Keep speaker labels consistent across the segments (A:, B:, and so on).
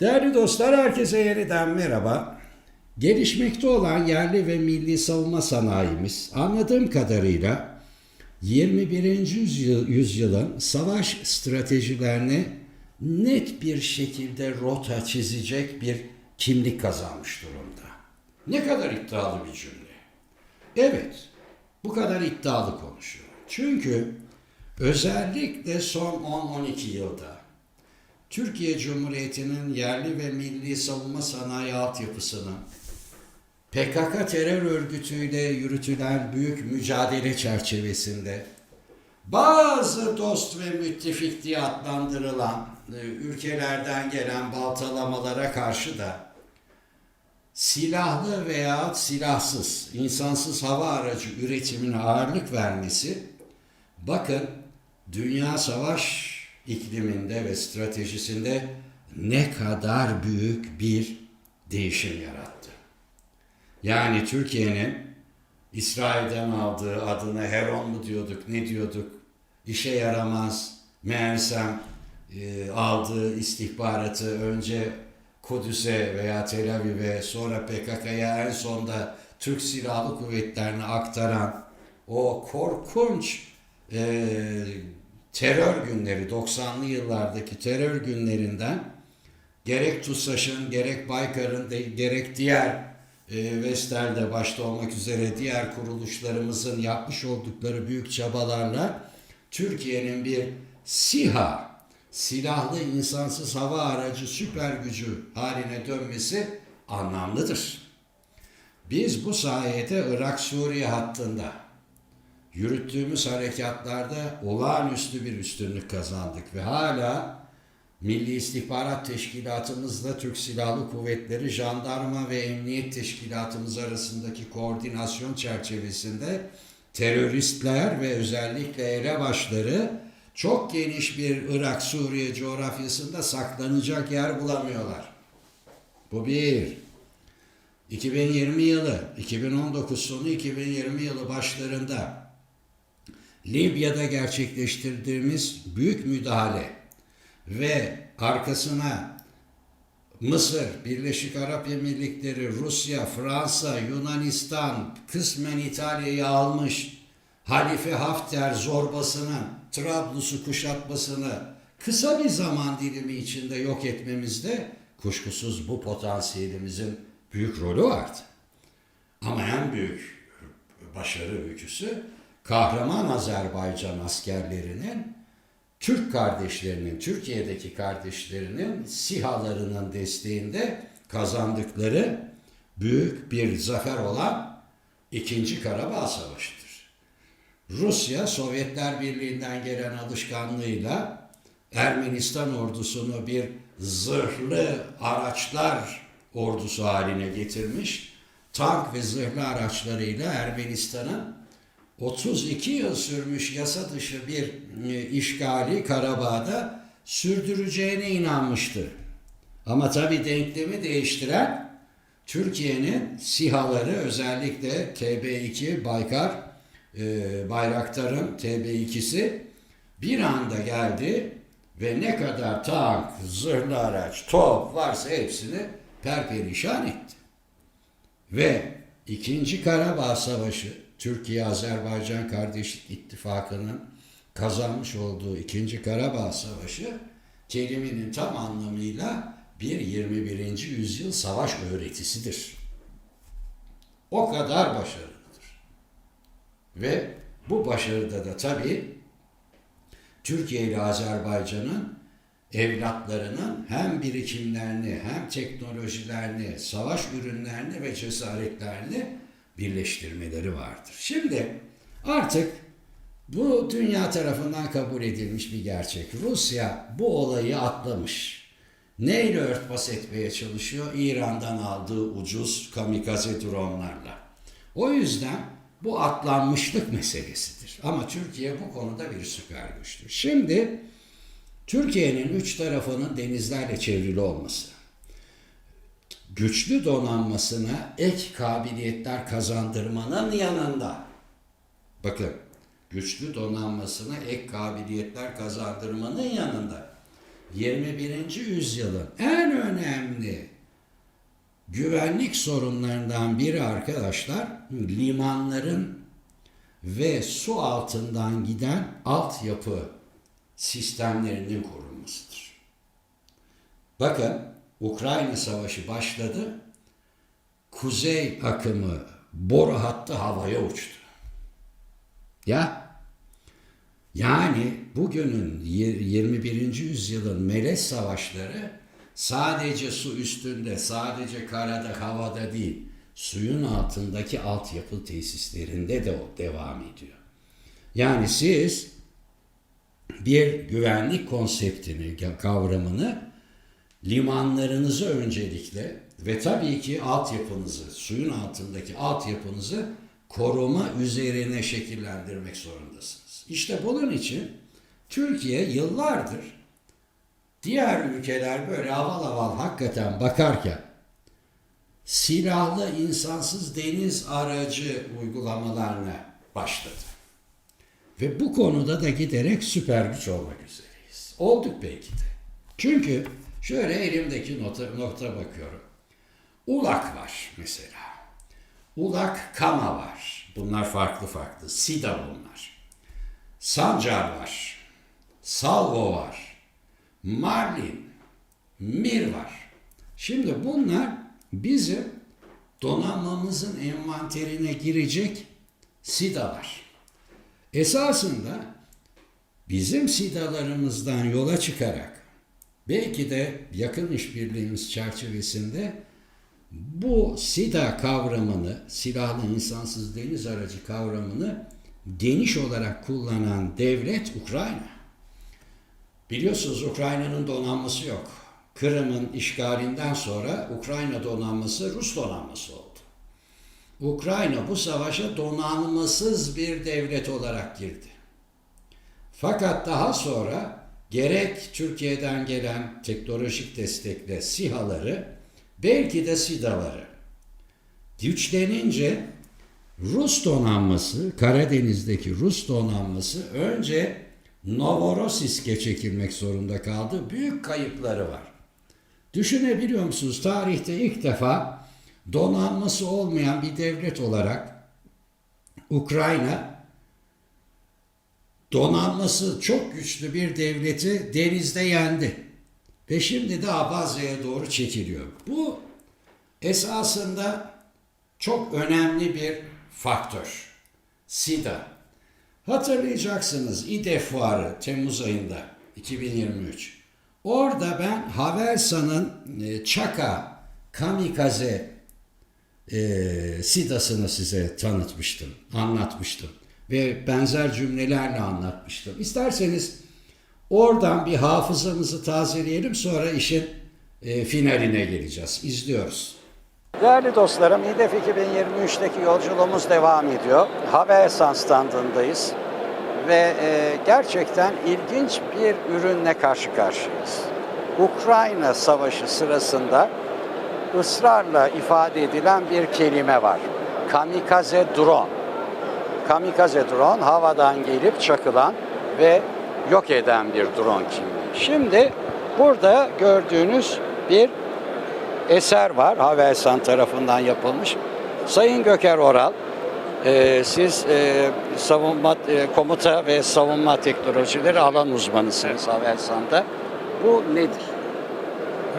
A: Değerli dostlar, herkese yeniden merhaba. Gelişmekte olan yerli ve milli savunma sanayimiz anladığım kadarıyla 21. yüzyıl- yüzyılın savaş stratejilerine net bir şekilde rota çizecek bir kimlik kazanmış durumda. Ne kadar iddialı bir cümle. Evet, bu kadar iddialı konuşuyor. Çünkü özellikle son 10-12 yılda Türkiye Cumhuriyeti'nin yerli ve milli savunma sanayi altyapısının PKK terör örgütüyle yürütülen büyük mücadele çerçevesinde bazı dost ve müttefik diye adlandırılan e, ülkelerden gelen baltalamalara karşı da silahlı veya silahsız, insansız hava aracı üretimine ağırlık vermesi bakın dünya savaş ikliminde ve stratejisinde ne kadar büyük bir değişim yarattı. Yani Türkiye'nin İsrail'den aldığı adına Heron mu diyorduk, ne diyorduk, işe yaramaz, meğersem e, aldığı istihbaratı önce Kudüs'e veya Tel Aviv'e sonra PKK'ya en sonda Türk Silahlı Kuvvetlerine aktaran o korkunç e, terör günleri 90'lı yıllardaki terör günlerinden gerek TUSAŞ'ın gerek Baykar'ın gerek diğer e, Vestel'de başta olmak üzere diğer kuruluşlarımızın yapmış oldukları büyük çabalarla Türkiye'nin bir SİHA silahlı insansız hava aracı süper gücü haline dönmesi anlamlıdır. Biz bu sayede Irak-Suriye hattında yürüttüğümüz harekatlarda olağanüstü bir üstünlük kazandık ve hala Milli İstihbarat Teşkilatımızla Türk Silahlı Kuvvetleri, Jandarma ve Emniyet Teşkilatımız arasındaki koordinasyon çerçevesinde teröristler ve özellikle elebaşları çok geniş bir Irak-Suriye coğrafyasında saklanacak yer bulamıyorlar. Bu bir. 2020 yılı, 2019 sonu 2020 yılı başlarında Libya'da gerçekleştirdiğimiz büyük müdahale ve arkasına Mısır, Birleşik Arap Emirlikleri, Rusya, Fransa, Yunanistan, kısmen İtalya'yı almış Halife Hafter zorbasının Trablus'u kuşatmasını kısa bir zaman dilimi içinde yok etmemizde kuşkusuz bu potansiyelimizin büyük rolü vardı. Ama en büyük başarı öyküsü kahraman Azerbaycan askerlerinin Türk kardeşlerinin, Türkiye'deki kardeşlerinin sihalarının desteğinde kazandıkları büyük bir zafer olan İkinci Karabağ Savaşı'dır. Rusya, Sovyetler Birliği'nden gelen alışkanlığıyla Ermenistan ordusunu bir zırhlı araçlar ordusu haline getirmiş. Tank ve zırhlı araçlarıyla Ermenistan'ın 32 yıl sürmüş yasa dışı bir e, işgali Karabağ'da sürdüreceğine inanmıştı. Ama tabii denklemi değiştiren Türkiye'nin sihaları özellikle TB2 Baykar e, Bayraktar'ın TB2'si bir anda geldi ve ne kadar tank, zırhlı araç, top varsa hepsini perperişan etti. Ve İkinci Karabağ Savaşı Türkiye-Azerbaycan Kardeşlik İttifakı'nın kazanmış olduğu İkinci Karabağ Savaşı kelimenin tam anlamıyla bir 21. yüzyıl savaş öğretisidir. O kadar başarılıdır. Ve bu başarıda da tabii Türkiye ile Azerbaycan'ın evlatlarının hem birikimlerini hem teknolojilerini, savaş ürünlerini ve cesaretlerini birleştirmeleri vardır. Şimdi artık bu dünya tarafından kabul edilmiş bir gerçek. Rusya bu olayı atlamış. Neyle örtbas etmeye çalışıyor? İran'dan aldığı ucuz kamikaze dronlarla. O yüzden bu atlanmışlık meselesidir. Ama Türkiye bu konuda bir süper güçtür. Şimdi Türkiye'nin üç tarafının denizlerle çevrili olması, güçlü donanmasına ek kabiliyetler kazandırmanın yanında bakın güçlü donanmasına ek kabiliyetler kazandırmanın yanında 21. yüzyılın en önemli güvenlik sorunlarından biri arkadaşlar limanların ve su altından giden altyapı sistemlerinin korunmasıdır. Bakın Ukrayna Savaşı başladı. Kuzey akımı boru hattı havaya uçtu. Ya yani bugünün yir- 21. yüzyılın melez savaşları sadece su üstünde, sadece karada, havada değil, suyun altındaki altyapı tesislerinde de o devam ediyor. Yani siz bir güvenlik konseptini, kavramını limanlarınızı öncelikle ve tabii ki altyapınızı, suyun altındaki altyapınızı koruma üzerine şekillendirmek zorundasınız. İşte bunun için Türkiye yıllardır diğer ülkeler böyle aval aval hakikaten bakarken silahlı insansız deniz aracı uygulamalarına başladı. Ve bu konuda da giderek süper güç olmak üzereyiz. Olduk belki de. Çünkü şöyle elimdeki nota, nota bakıyorum. Ulak var mesela. Ulak Kama var. Bunlar farklı farklı. Sida bunlar. Sancar var. Salvo var. Marlin. Mir var. Şimdi bunlar bizim donanmamızın envanterine girecek sidalar. Esasında bizim sidalarımızdan yola çıkarak belki de yakın işbirliğimiz çerçevesinde bu SIDA kavramını, silahlı insansız deniz aracı kavramını geniş olarak kullanan devlet Ukrayna. Biliyorsunuz Ukrayna'nın donanması yok. Kırım'ın işgalinden sonra Ukrayna donanması Rus donanması oldu. Ukrayna bu savaşa donanmasız bir devlet olarak girdi. Fakat daha sonra gerek Türkiye'den gelen teknolojik destekle SİHA'ları, belki de SİDA'ları güçlenince Rus donanması, Karadeniz'deki Rus donanması önce Novorossiysk'e çekilmek zorunda kaldı. Büyük kayıpları var. Düşünebiliyor musunuz? Tarihte ilk defa donanması olmayan bir devlet olarak Ukrayna donanması çok güçlü bir devleti denizde yendi. Ve şimdi de Abazya'ya doğru çekiliyor. Bu esasında çok önemli bir faktör. SIDA. Hatırlayacaksınız İDE Fuarı Temmuz ayında 2023. Orada ben Havelsan'ın e, Çaka Kamikaze e, SIDA'sını size tanıtmıştım, anlatmıştım. Ve benzer cümlelerle anlatmıştım. İsterseniz oradan bir hafızamızı tazeleyelim sonra işin e, finaline geleceğiz. İzliyoruz. Değerli dostlarım, İDEF 2023'teki yolculuğumuz devam ediyor. Havelsan standındayız ve e, gerçekten ilginç bir ürünle karşı karşıyayız. Ukrayna Savaşı sırasında ısrarla ifade edilen bir kelime var. Kamikaze drone. Kamikaze drone havadan gelip çakılan ve yok eden bir drone kimliği. Şimdi burada gördüğünüz bir eser var. Havelsan tarafından yapılmış. Sayın Göker Oral, e, siz e, savunma e, komuta ve savunma teknolojileri alan uzmanısınız Havelsan'da. Bu nedir?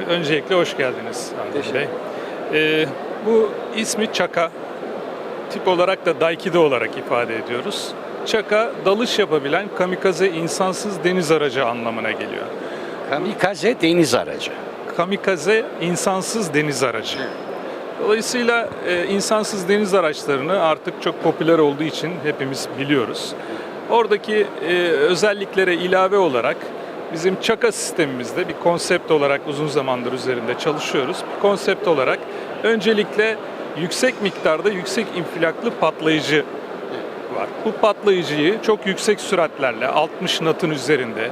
B: Öncelikle hoş geldiniz
A: Teşekkür
B: Bey. Ee, bu ismi Çaka. Tip olarak da Daikido olarak ifade ediyoruz. Çaka, dalış yapabilen kamikaze insansız deniz aracı anlamına geliyor.
A: Kamikaze deniz aracı.
B: Kamikaze insansız deniz aracı. Dolayısıyla e, insansız deniz araçlarını artık çok popüler olduğu için hepimiz biliyoruz. Oradaki e, özelliklere ilave olarak bizim Çaka sistemimizde bir konsept olarak uzun zamandır üzerinde çalışıyoruz. Bir konsept olarak öncelikle yüksek miktarda yüksek infilaklı patlayıcı var. Bu patlayıcıyı çok yüksek süratlerle 60 knot'un üzerinde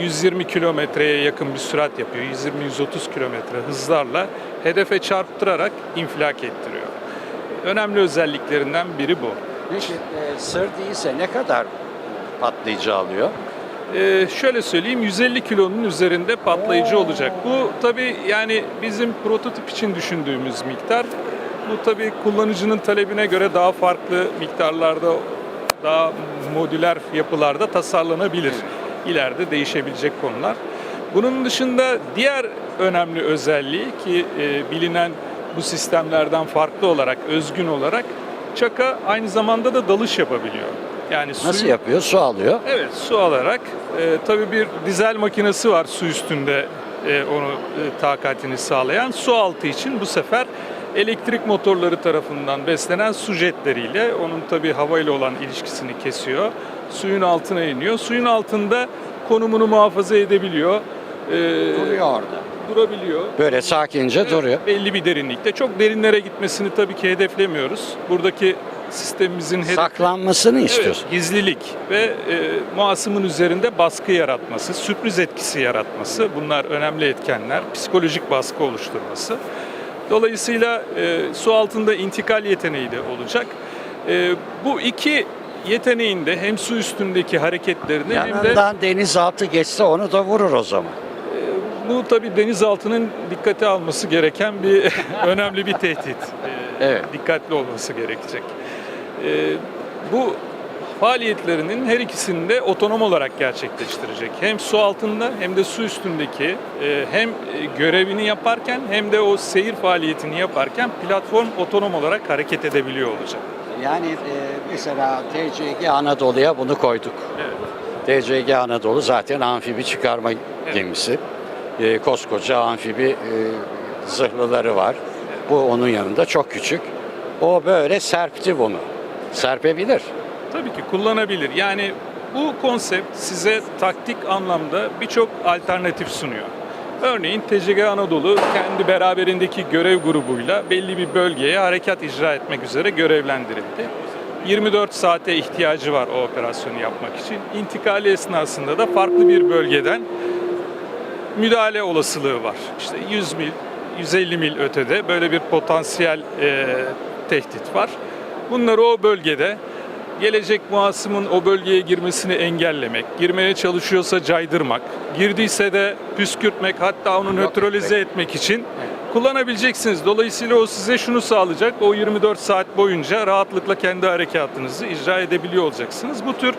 B: 120 kilometreye yakın bir sürat yapıyor. 120-130 kilometre hızlarla hedefe çarptırarak infilak ettiriyor. Önemli özelliklerinden biri bu.
A: Peki e, sır değilse ne kadar patlayıcı alıyor?
B: Ee, şöyle söyleyeyim 150 kilonun üzerinde patlayıcı olacak. Bu tabii yani bizim prototip için düşündüğümüz miktar. Bu tabii kullanıcının talebine göre daha farklı miktarlarda daha modüler yapılarda tasarlanabilir. İleride değişebilecek konular. Bunun dışında diğer önemli özelliği ki e, bilinen bu sistemlerden farklı olarak, özgün olarak Çaka aynı zamanda da dalış yapabiliyor. Yani
A: Nasıl
B: suyu-
A: yapıyor? Su alıyor.
B: Evet su alarak e, tabii bir dizel makinesi var su üstünde e, onu e, takatini sağlayan. Su altı için bu sefer elektrik motorları tarafından beslenen su jetleriyle onun tabii havayla olan ilişkisini kesiyor. Suyun altına iniyor. Suyun altında konumunu muhafaza edebiliyor. E,
A: Duruyor orada.
B: Durabiliyor.
A: Böyle sakince
B: Evet,
A: duruyor.
B: Belli bir derinlikte. Çok derinlere gitmesini tabii ki hedeflemiyoruz. Buradaki sistemimizin hedefi
A: Saklanmasını.
B: Evet, gizlilik ve e, muasımın üzerinde baskı yaratması, sürpriz etkisi yaratması bunlar önemli etkenler. Psikolojik baskı oluşturması. Dolayısıyla e, su altında intikal yeteneği de olacak. E, bu iki yeteneğin de hem su üstündeki hareketlerini hem de
A: Yanından denizaltı geçse onu da vurur o zaman.
B: bu tabii denizaltının dikkate alması gereken bir önemli bir tehdit. E,
A: Evet.
B: Dikkatli olması gerekecek. E, bu faaliyetlerinin her ikisini de otonom olarak gerçekleştirecek. Hem su altında hem de su üstündeki e, hem e, görevini yaparken hem de o seyir faaliyetini yaparken platform otonom olarak hareket edebiliyor olacak.
A: Yani e, mesela TCG Anadolu'ya bunu koyduk.
B: Evet.
A: TCG Anadolu zaten amfibi çıkarma gemisi. E, koskoca amfibi e, zırhlıları var. Bu onun yanında çok küçük. O böyle serpti bunu. Serpebilir.
B: Tabii ki kullanabilir. Yani bu konsept size taktik anlamda birçok alternatif sunuyor. Örneğin TCG Anadolu kendi beraberindeki görev grubuyla belli bir bölgeye harekat icra etmek üzere görevlendirildi. 24 saate ihtiyacı var o operasyonu yapmak için. İntikali esnasında da farklı bir bölgeden müdahale olasılığı var. İşte 100 mil, 150 mil ötede böyle bir potansiyel e, tehdit var. Bunları o bölgede gelecek muasımın o bölgeye girmesini engellemek, girmeye çalışıyorsa caydırmak, girdiyse de püskürtmek hatta onu nötralize etmek için kullanabileceksiniz. Dolayısıyla o size şunu sağlayacak. O 24 saat boyunca rahatlıkla kendi harekatınızı icra edebiliyor olacaksınız. Bu tür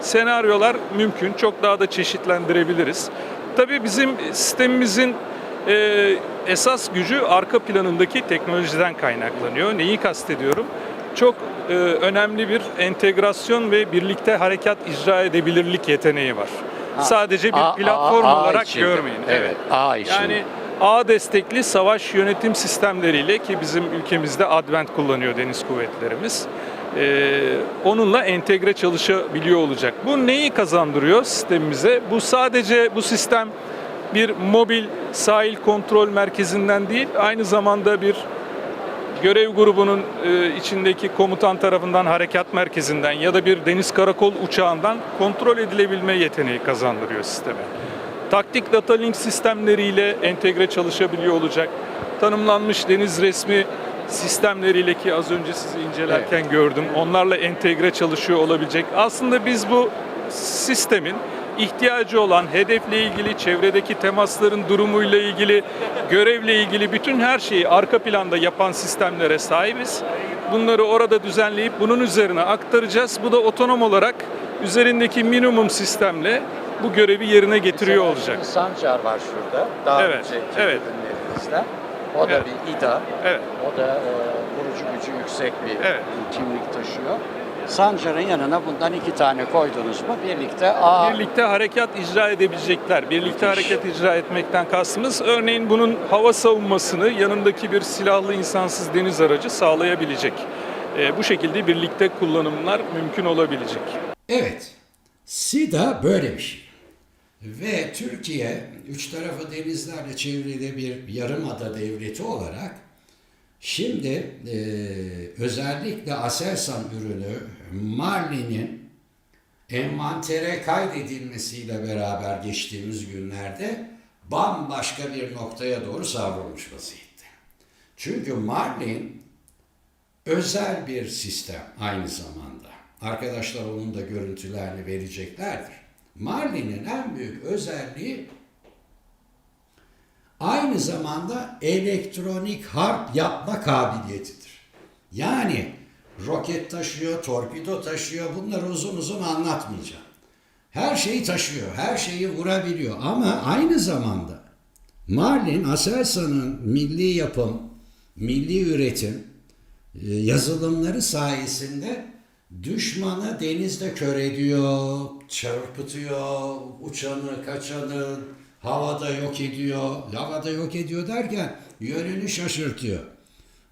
B: senaryolar mümkün. Çok daha da çeşitlendirebiliriz. Tabii bizim sistemimizin e, esas gücü arka planındaki teknolojiden kaynaklanıyor. Neyi kastediyorum? Çok e, önemli bir entegrasyon ve birlikte harekat icra edebilirlik yeteneği var.
A: Ha,
B: Sadece bir
A: A-
B: platform
A: A- A
B: olarak
A: içinde.
B: görmeyin.
A: Evet, A içinde.
B: Yani ağ destekli savaş yönetim sistemleriyle ki bizim ülkemizde Advent kullanıyor deniz kuvvetlerimiz. Ee, onunla entegre çalışabiliyor olacak. Bu neyi kazandırıyor sistemimize? Bu sadece bu sistem bir mobil sahil kontrol merkezinden değil, aynı zamanda bir görev grubunun e, içindeki komutan tarafından harekat merkezinden ya da bir deniz karakol uçağından kontrol edilebilme yeteneği kazandırıyor sisteme. Taktik data link sistemleriyle entegre çalışabiliyor olacak. Tanımlanmış deniz resmi sistemleriyle ki az önce sizi incelerken gördüm. Onlarla entegre çalışıyor olabilecek. Aslında biz bu sistemin ihtiyacı olan hedefle ilgili, çevredeki temasların durumuyla ilgili, görevle ilgili bütün her şeyi arka planda yapan sistemlere sahibiz. Bunları orada düzenleyip bunun üzerine aktaracağız. Bu da otonom olarak üzerindeki minimum sistemle bu görevi yerine getiriyor
A: Mesela
B: olacak.
A: Sancar var şurada. Daha
B: Evet,
A: önceki
B: evet.
A: O da
B: Evet.
A: bir İDA.
B: Evet.
A: O da e, vurucu gücü yüksek bir
B: Evet.
A: kimlik taşıyor. Sancar'ın yanına bundan iki tane koydunuz mu birlikte A
B: Birlikte harekat icra edebilecekler. Birlikte
A: Müthiş.
B: hareket icra etmekten kastımız örneğin bunun hava savunmasını yanındaki bir silahlı insansız deniz aracı sağlayabilecek. Ee, bu şekilde birlikte kullanımlar mümkün olabilecek.
A: Evet. SIDA böyle bir şey. Ve Türkiye üç tarafı denizlerle çevrili bir yarımada devleti olarak şimdi e, özellikle Aselsan ürünü Marli'nin envantere kaydedilmesiyle beraber geçtiğimiz günlerde bambaşka bir noktaya doğru savrulmuş vaziyette. Çünkü Marlin özel bir sistem aynı zamanda. Arkadaşlar onun da görüntülerini vereceklerdir. Marlin'in en büyük özelliği aynı zamanda elektronik harp yapma kabiliyetidir. Yani roket taşıyor, torpido taşıyor. Bunları uzun uzun anlatmayacağım. Her şeyi taşıyor, her şeyi vurabiliyor ama aynı zamanda Marlin Aselsan'ın milli yapım, milli üretim e, yazılımları sayesinde düşmanı denizde kör ediyor, çarpıtıyor, uçanı, kaçanı havada yok ediyor. Havada yok ediyor derken yönünü şaşırtıyor.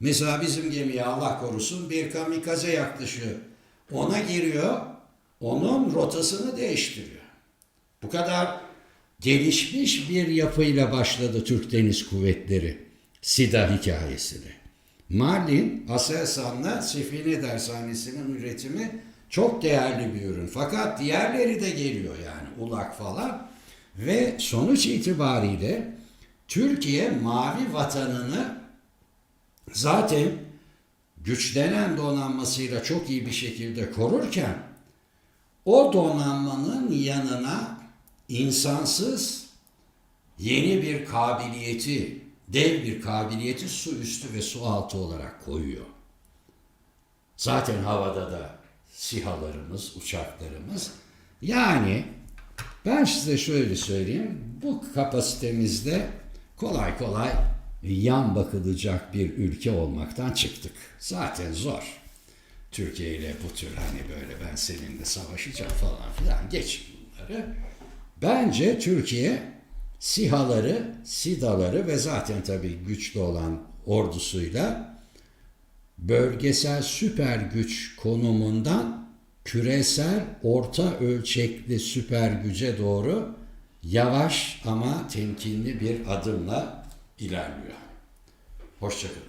A: Mesela bizim gemiye Allah korusun bir kamikaze yaklaşıyor. Ona giriyor, onun rotasını değiştiriyor. Bu kadar gelişmiş bir yapıyla başladı Türk Deniz Kuvvetleri SİDA hikayesini. Marlin, Aselsan'la Sefine Dershanesi'nin üretimi çok değerli bir ürün. Fakat diğerleri de geliyor yani ulak falan. Ve sonuç itibariyle Türkiye mavi vatanını zaten güçlenen donanmasıyla çok iyi bir şekilde korurken o donanmanın yanına insansız yeni bir kabiliyeti, dev bir kabiliyeti su üstü ve su altı olarak koyuyor. Zaten havada da sihalarımız, uçaklarımız. Yani ben size şöyle söyleyeyim. Bu kapasitemizde kolay kolay yan bakılacak bir ülke olmaktan çıktık. Zaten zor. Türkiye ile bu tür hani böyle ben seninle savaşacağım falan filan geç bunları. Bence Türkiye sihaları, sidaları ve zaten tabii güçlü olan ordusuyla bölgesel süper güç konumundan küresel orta ölçekli süper güce doğru yavaş ama temkinli bir adımla ilerliyor. Hoşçakalın.